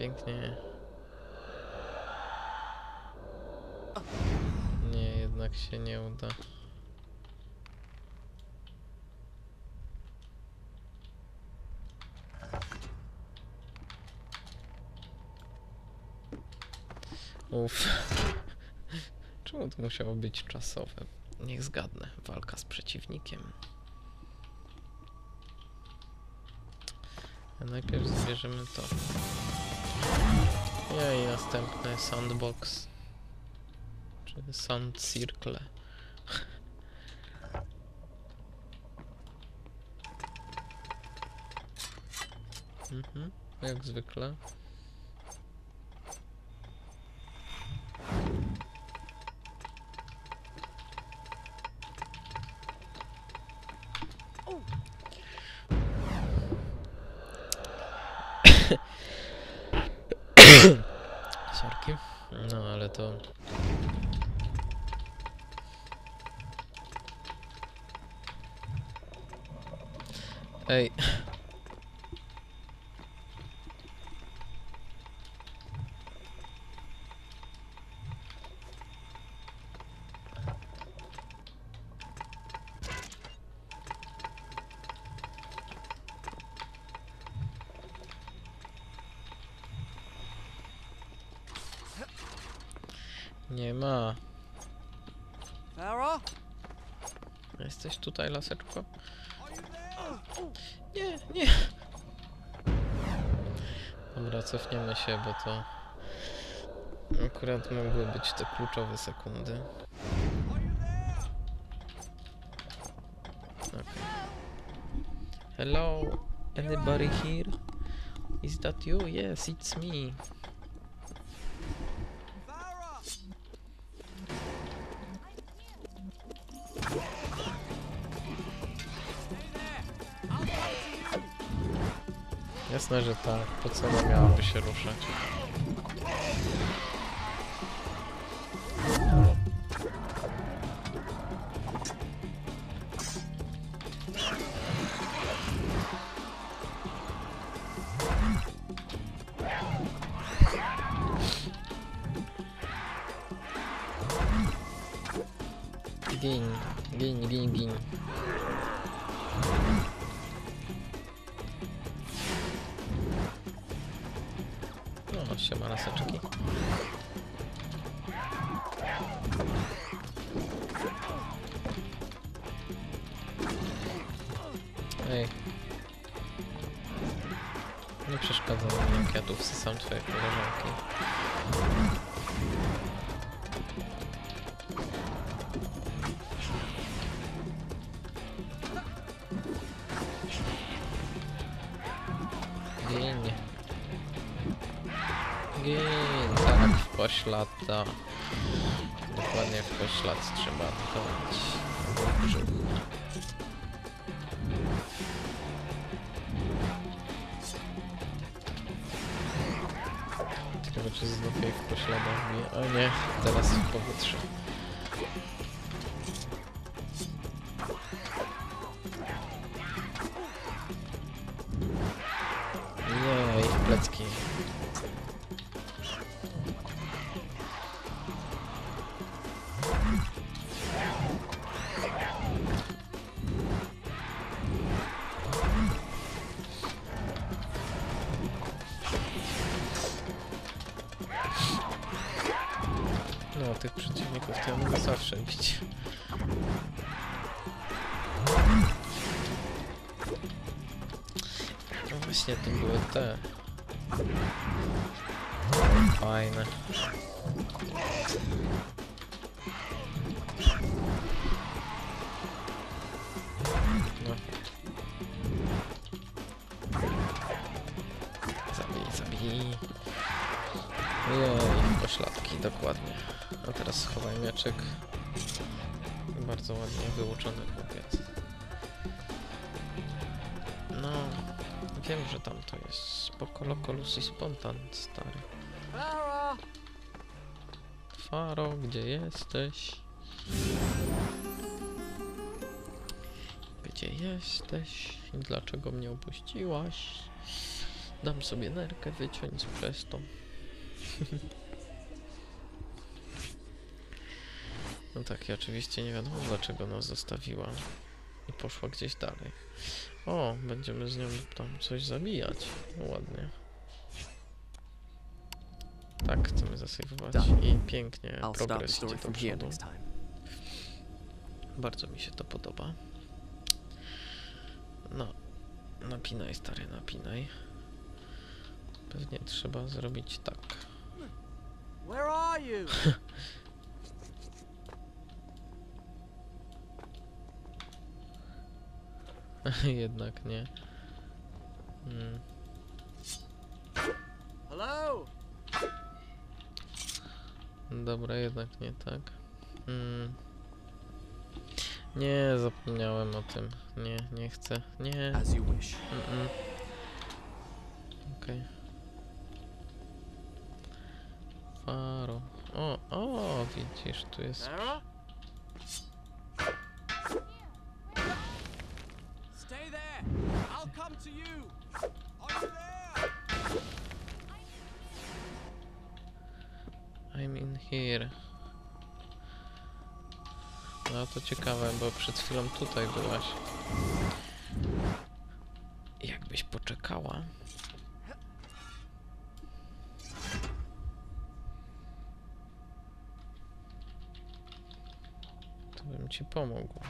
pięknie. Nie, jednak się nie uda. Uff. Czemu to musiało być czasowe? Niech zgadnę. Walka z przeciwnikiem. Najpierw zbierzemy to. Ja i następny sandbox. Czy sand circle. Mhm, jak zwykle. Sorki. No ale to... Ej. Nie ma. Farah? Jesteś tutaj, laseczko? Nie, nie. Dobra, cofniemy się, bo to akurat mogły być te kluczowe sekundy. Okay. Hello, anybody here? Is that you? Yes, it's me. Jasne, że tak. Po co ona miałaby się ruszać? Gin, gin, gin, gin. No, siema laseczki. Ej. Nie przeszkadza mi, jak ja tu wsysam twoje koleżanki. Gin, tak, w poślada. Dokładnie w poślad trzeba dać. Dobrze. Ciekawe czy jej w pośladach nie. O nie, teraz w powietrze. Zawsze bić. No właśnie, to były te. Fajne. No. Zabij, zabij. Jej, pośladki, dokładnie. A teraz schowaj mieczek. Bardzo ładnie wyuczony chłopiec. No, wiem, że tam to jest. Spoko Lokolus i Spontan, stary. Faro, gdzie jesteś? Gdzie jesteś? Dlaczego mnie opuściłaś? Dam sobie nerkę wyciąć przez to. No tak, i oczywiście nie wiadomo dlaczego nas zostawiła i poszła gdzieś dalej. O, będziemy z nią tam coś zabijać. No ładnie. Tak, chcemy zasejwować i pięknie progres story idzie do przodu. next time. Bardzo mi się to podoba. No, napinaj stary, napinaj. Pewnie trzeba zrobić tak. Jednak nie. Mm. Hello? Dobra, jednak nie tak. Mm. Nie, zapomniałem o tym. Nie, nie chcę. Nie. As you wish. Mm-mm. Okej. Faro. O, o, widzisz, tu jest. Sarah? Here. No to ciekawe, bo przed chwilą tutaj byłaś. Jakbyś poczekała. To bym ci pomógł.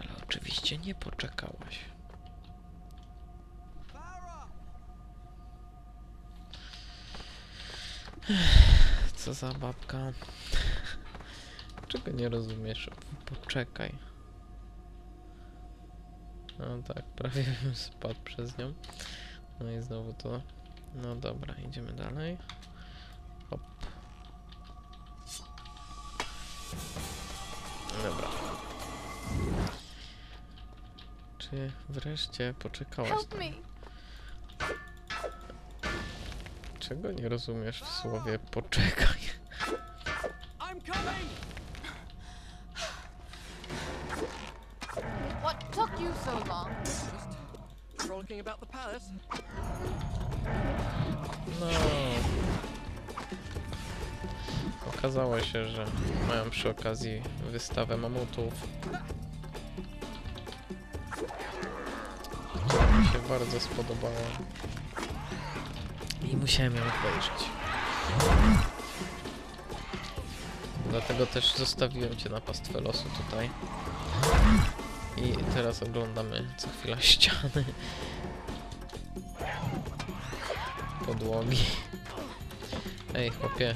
Ale oczywiście nie poczekałaś. Co za babka? Czego nie rozumiesz? Poczekaj. No tak, prawie bym spadł przez nią. No i znowu to. No dobra, idziemy dalej. Hop. Dobra. Czy wreszcie poczekałaś? Help me. Czego nie rozumiesz w słowie poczekaj? I'm coming! What took you so long? Just frolicking about the palace. No. Okazało się, że mają przy okazji wystawę mamutów. Która mi się bardzo spodobała. I musiałem ją obejrzeć. Dlatego też zostawiłem cię na pastwę losu tutaj. I teraz oglądamy co chwila ściany. Podłogi. Ej, chłopie.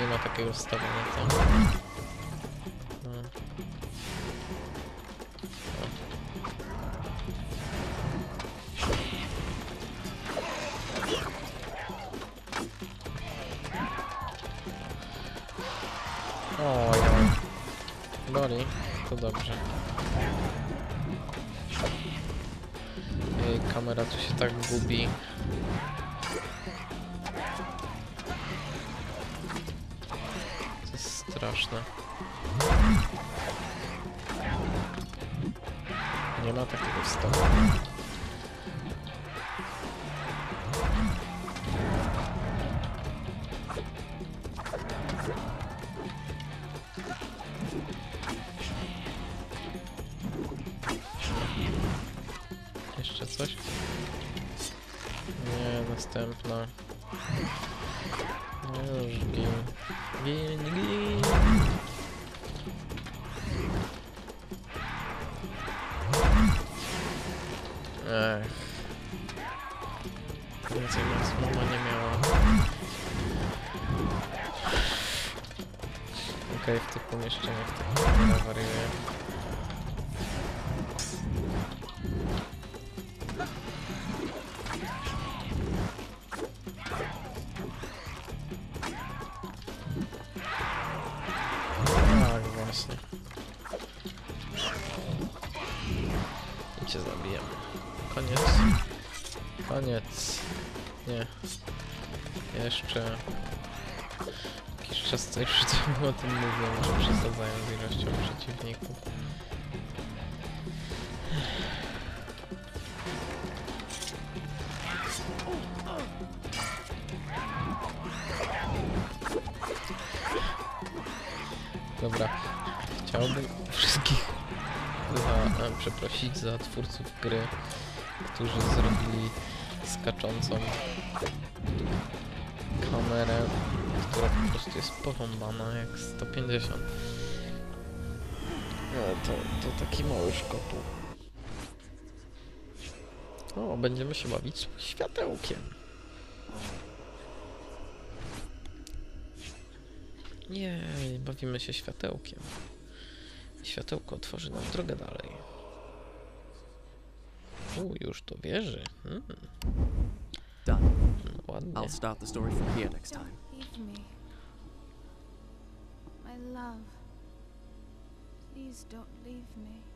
Nie ma takiego wstawania tam. Boli. To dobrze. Ej, kamera tu się tak gubi. To jest straszne. Nie ma takiego wstawania. Coś? Nie, następna. No już gin. Gin, gin. Ech. Więcej nas mama nie miała. Okej, w tych pomieszczeniach tak wariuje. Jasne. I cię zabijemy. Koniec. Koniec. Nie. Jeszcze... Jakiś czas coś temu o tym mówiłem, że przesadzają z ilością przeciwników. Dobra chciałbym wszystkich za, przeprosić za twórców gry, którzy zrobili skaczącą kamerę, która po prostu jest porąbana jak 150. No, to, to taki mały szkopuł. O, będziemy się bawić światełkiem. Nie, bawimy się światełkiem. Światełko otworzy nam drogę dalej. U, już to wieży. Mm, Done. no ładnie. I'll start the story from here next time. Please don't leave me.